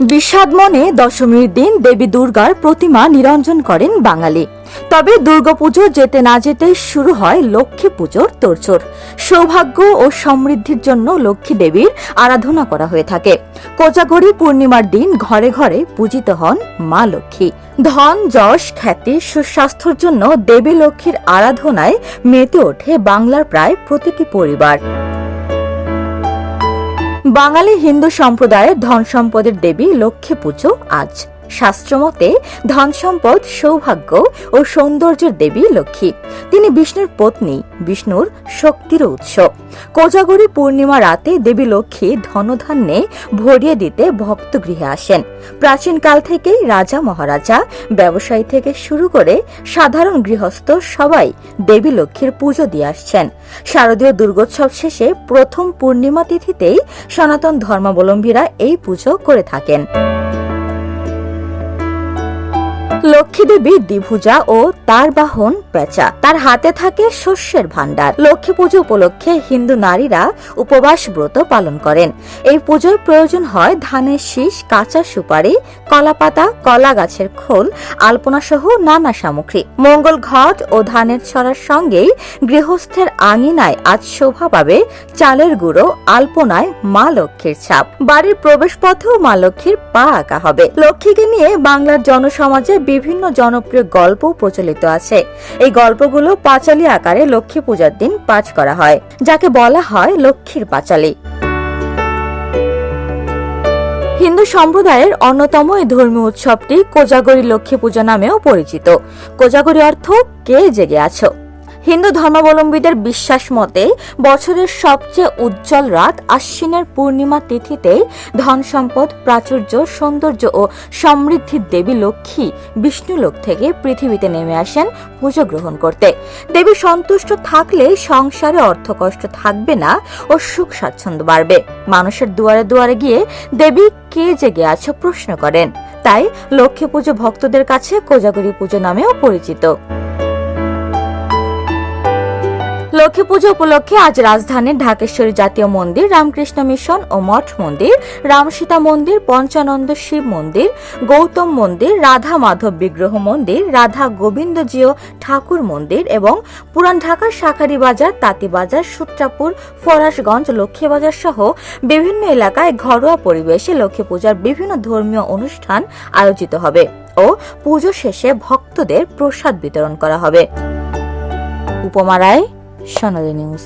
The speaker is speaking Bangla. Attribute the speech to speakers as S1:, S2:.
S1: বিষাদ মনে দশমীর দিন দেবী দুর্গার প্রতিমা নিরঞ্জন করেন বাঙালি। তবে দুর্গাপুজো যেতে না যেতেই শুরু হয় লক্ষ্মী পুজোর তোড়জোড়। সৌভাগ্য ও সমৃদ্ধির জন্য লক্ষ্মী দেবীর আরাধনা করা হয়ে থাকে। কোজাগরি পূর্ণিমার দিন ঘরে ঘরে পূজিত হন মা লক্ষ্মী। ধন, যশ, খ্যাতি, সুস্বাস্থ্যের জন্য দেবী লক্ষ্মীর আরাধনায় মেতে ওঠে বাংলার প্রায় প্রতিটি পরিবার। বাঙালি হিন্দু সম্প্রদায়ের ধন সম্পদের দেবী লক্ষ্মী পুজো আজ। শাস্ত্রমতে ধন সম্পদ সৌভাগ্য ও সৌন্দর্যের দেবী লক্ষ্মী। তিনি বিষ্ণুর পত্নী, বিষ্ণুর শক্তির উৎস। কোজাগরী পূর্ণিমা রাতে দেবী লক্ষ্মী ধনধান্যে ভরিয়ে দিতে ভক্ত গৃহে আসেন প্রাচীনকাল থেকেই রাজা, মহারাজা, ব্যবসায়ী থেকে শুরু করে সাধারণ গৃহস্থ সবাই দেবী লক্ষ্মীর পুজো দিয়ে আসছেন। শারদীয় দুর্গোৎসব শেষে প্রথম পূর্ণিমা তিথিতেই সনাতন ধর্মাবলম্বীরা এই পুজো করে থাকেন। লক্ষ্মী দেবী দ্বিভুজা ও তার বাহন পেঁচা তার হাতে থাকে শস্যের ভাণ্ডার। লক্ষ্মী পুজো উপলক্ষে হিন্দু নারীরা উপবাস ব্রত পালন করেন। এই পুজোর প্রয়োজন হয় ধানের শীষ, কাঁচা সুপারি, কলাপাতা, কলা গাছের খোল, আলপনা সহ নানা সামগ্রী। মঙ্গল ঘট ও ধানের ছড়ার সঙ্গেই গৃহস্থের আঙিনায় আজ শোভা পাবে চালের গুঁড়ো, আলপনায় মা লক্ষ্মীর ছাপ। বাড়ির প্রবেশ পথেও মা লক্ষ্মীর পা আঁকা হবে। লক্ষ্মীকে নিয়ে বাংলার জনসমাজে বিভিন্ন জনপ্রিয় গল্প প্রচলিত আছে। এই গল্পগুলো পাঁচালী আকারে লক্ষ্মী পূজার দিন পাঠ করা হয়, যাকে বলা হয় লক্ষ্মীর পাঁচালী। হিন্দু সম্প্রদায়ের অন্যতম এই ধর্মীয় উৎসবটি কোজাগরী লক্ষ্মী পূজা নামেও পরিচিত। কোজাগরী অর্থ কে জেগে আছো? হিন্দু ধর্মাবলম্বীদের বিশ্বাস মতে, বছরের সবচেয়ে উজ্জ্বল রাত আশ্বিনের পূর্ণিমা তিথিতে ধন সম্পদ, প্রাচুর্য, সৌন্দর্য ও সমৃদ্ধির দেবী লক্ষ্মী বিষ্ণুলোক থেকে পৃথিবীতে নেমে আসেন পুজো গ্রহণ করতে। দেবী সন্তুষ্ট থাকলে সংসারে অর্থকষ্ট থাকবে না ও সুখ স্বাচ্ছন্দ্য বাড়বে। মানুষের দুয়ারে দুয়ারে গিয়ে দেবী কে জেগে আছো প্রশ্ন করেন। তাই লক্ষ্মী পুজো ভক্তদের কাছে কোজাগরী পুজো নামেও পরিচিত। লক্ষ্মী পুজো উপলক্ষে আজ রাজধানীর ঢাকেশ্বরী জাতীয় মন্দির, রামকৃষ্ণ মিশন ও মঠ মন্দির, রামসীতা মন্দির, পঞ্চানন্দ শিব মন্দির, গৌতম মন্দির, রাধা মাধব বিগ্রহ মন্দির, রাধা গোবিন্দজিও ঠাকুর মন্দির এবং পুরান ঢাকার শাখারি বাজার তাঁতিবাজার সূত্রাপুর, ফরাসগঞ্জ লক্ষ্মীবাজার সহ বিভিন্ন এলাকায় ঘরোয়া পরিবেশে লক্ষ্মী পূজার বিভিন্ন ধর্মীয় অনুষ্ঠান আয়োজিত হবে ও পুজো শেষে ভক্তদের প্রসাদ বিতরণ করা হবে। উপমা রায় সোনালী নিউজ